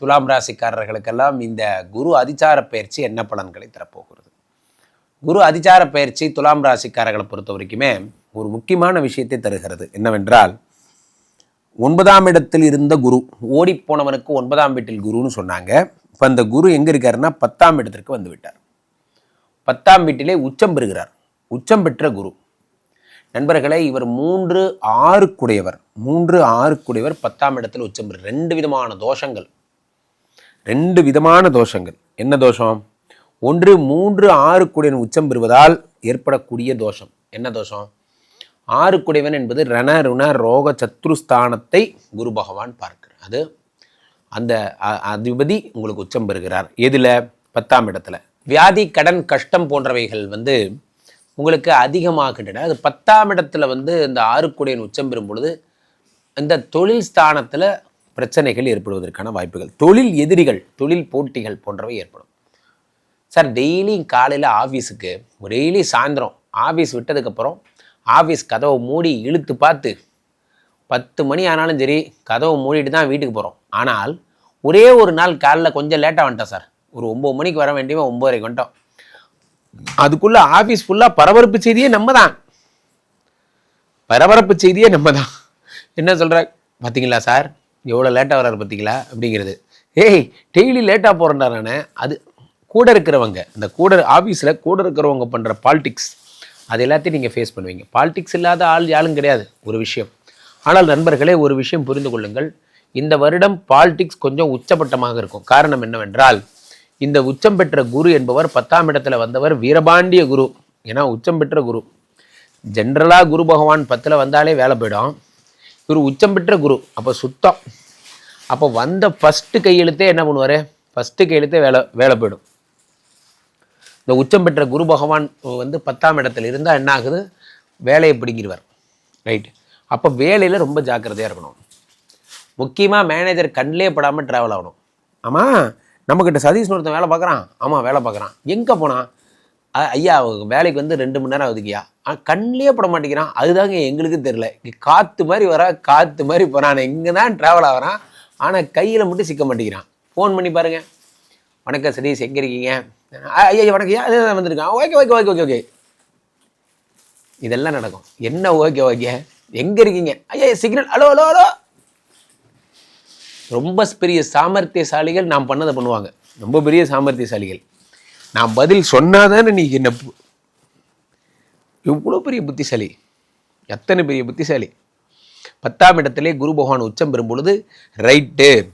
துலாம் ராசிக்காரர்களுக்கெல்லாம் இந்த குரு அதிச்சார பயிற்சி என்ன பலன்களை தரப்போகிறது? குரு அதிச்சார பயிற்சி துலாம் ராசிக்காரர்களை பொறுத்த வரைக்குமே ஒரு முக்கியமான விஷயத்தை தருகிறது. என்னவென்றால் ஒன்பதாம் இடத்தில் இருந்த குரு ஓடிப்போனவனுக்கு ஒன்பதாம் வீட்டில் குருன்னு சொன்னாங்க. இப்போ அந்த குரு எங்கே இருக்காருன்னா பத்தாம் இடத்திற்கு வந்து விட்டார். பத்தாம் வீட்டிலே உச்சம் பெறுகிறார். உச்சம் பெற்ற குரு. நண்பர்களே இவர் மூன்று ஆறுக்குடையவர். மூன்று ஆறுக்குடையவர் பத்தாம் இடத்தில் உச்சம் பெறு ரெண்டு விதமான தோஷங்கள். ரெண்டு விதமான தோஷங்கள். என்ன தோஷம்? ஒன்று மூன்று ஆறுக்குடையவன் உச்சம் பெறுவதால் ஏற்படக்கூடிய தோஷம். என்ன தோஷம்? ஆறுக்குடையவன் என்பது ரண ருண ரோக சத்ருஸ்தானத்தை குரு பகவான் பார்க்கிறார். அது அந்த அதிபதி உங்களுக்கு உச்சம் பெறுகிறார். எதில்? பத்தாம் இடத்துல. வியாதி கடன் கஷ்டம் போன்றவைகள் வந்து உங்களுக்கு அதிகமாகின்றன. அது பத்தாம் இடத்துல வந்து இந்த ஆறுக்குடையன் உச்சம் பெறும் பொழுது இந்த தொழில் ஸ்தானத்தில் பிரச்சனைகள் ஏற்படுவதற்கான வாய்ப்புகள். தொழில் எதிரிகள் தொழில் போட்டிகள் போன்றவை ஏற்படும். சார் டெய்லியும் காலையில் ஆஃபீஸுக்கு டெய்லி சாயந்தரம் ஆஃபீஸ் விட்டதுக்கப்புறம் ஆஃபீஸ் கதவை மூடி இழுத்து பார்த்து பத்து மணி ஆனாலும் சரி கதவை மூடிட்டு தான் வீட்டுக்கு போகிறோம் ஆனால் ஒரே ஒரு நாள் காலைல கொஞ்சம் லேட்டாக வந்துட்டோம் சார். ஒரு ஒம்பது மணிக்கு வர வேண்டியவன் ஒம்பதரைக்கு வந்துட்டோம். அதுக்குள்ளே ஆஃபீஸ் ஃபுல்லாக பரபரப்பு செய்தியே நம்ம தான். பரபரப்பு செய்தியே நம்ம தான். என்ன சொல்கிற பார்த்தீங்களா சார்? எவ்வளோ லேட்டாக வராரு பார்த்தீங்களா? அப்படிங்கிறது. ஏய் டெய்லி லேட்டாக போகிறேன்டா நான். அது கூட இருக்கிறவங்க இந்த கூட ஆஃபீஸில் கூட இருக்கிறவங்க பண்ணுற பாலிடிக்ஸ் அது எல்லாத்தையும் நீங்கள் ஃபேஸ் பண்ணுவீங்க. பாலிடிக்ஸ் இல்லாத ஆள் யாரும் கிடையாது. ஒரு விஷயம். ஆனால் நண்பர்களே ஒரு விஷயம் புரிந்து கொள்ளுங்கள். இந்த வருடம் பாலிடிக்ஸ் கொஞ்சம் உச்சபட்டமாக இருக்கும். காரணம் என்னவென்றால் இந்த உச்சம் பெற்ற குரு என்பவர் பத்தாம் இடத்துல வந்தவர் வீரபாண்டிய குரு. ஏன்னா உச்சம் பெற்ற குரு. ஜென்ரலாக குரு பகவான் பத்தில் வந்தாலே வேலை போயிடும். இவர் உச்சம் பெற்ற குரு. அப்போ சுத்தம். அப்போ வந்த ஃபஸ்ட்டு கையெழுத்தே என்ன பண்ணுவார்? ஃபஸ்ட்டு கையெழுத்தே வேலை வேலை போயிடும். இந்த உச்சம் பெற்ற குரு பகவான் வந்து பத்தாம் இடத்துல இருந்தால் என்ன ஆகுது? வேலையை பிடிங்கிடுவார் ரைட் அப்போ வேலையில் ரொம்ப ஜாக்கிரதையாக இருக்கணும். முக்கியமாக மேனேஜர் கண்ணிலே படாமல் ட்ராவல் ஆகணும். ஆமாம் நம்மக்கிட்ட சதீஷ் ஒருத்தன் வேலை பார்க்குறான். ஆமாம் வேலை பார்க்குறான். எங்கே போனான் ஐயா அவங்க வேலைக்கு வந்து ரெண்டு மணி நேரம் ஆகுதுக்கியா ஆனால் கண்ணிலே பட மாட்டேங்கிறான். அதுதாங்க எங்களுக்கு தெரில காற்று மாதிரி வர காற்று மாதிரி போகிறான் இங்கே தான் ட்ராவல் ஆகிறான். ஆனால் கையில் மட்டும் சிக்க மாட்டேங்கிறான். ஃபோன் பண்ணி பாருங்கள் வணக்கம் சதீஷ். எங்கே இருக்கீங்க? ஐயா வணக்கம். ஐயா தான் வந்திருக்கான். Okay okay okay okay okay. இதெல்லாம் நடக்கும். என்ன ஓகே ஓகே? எங்கே இருக்கீங்க? ஐயா சிக்னல் ஹலோ ஹலோ ஹலோ. ரொம்ப பெரிய சாமர்த்தியசாலிகள் நாம் பண்ணதை பண்ணுவாங்க. ரொம்ப பெரிய சாமர்த்தியசாலிகள். நான் பதில் சொன்னாதானே நீ என்ன இவ்வளோ பெரிய புத்திசாலி. எத்தனை பெரிய புத்திசாலி? பத்தாம் இடத்திலே குரு பகவான் உச்சம் பெறும் பொழுது ரைட்டு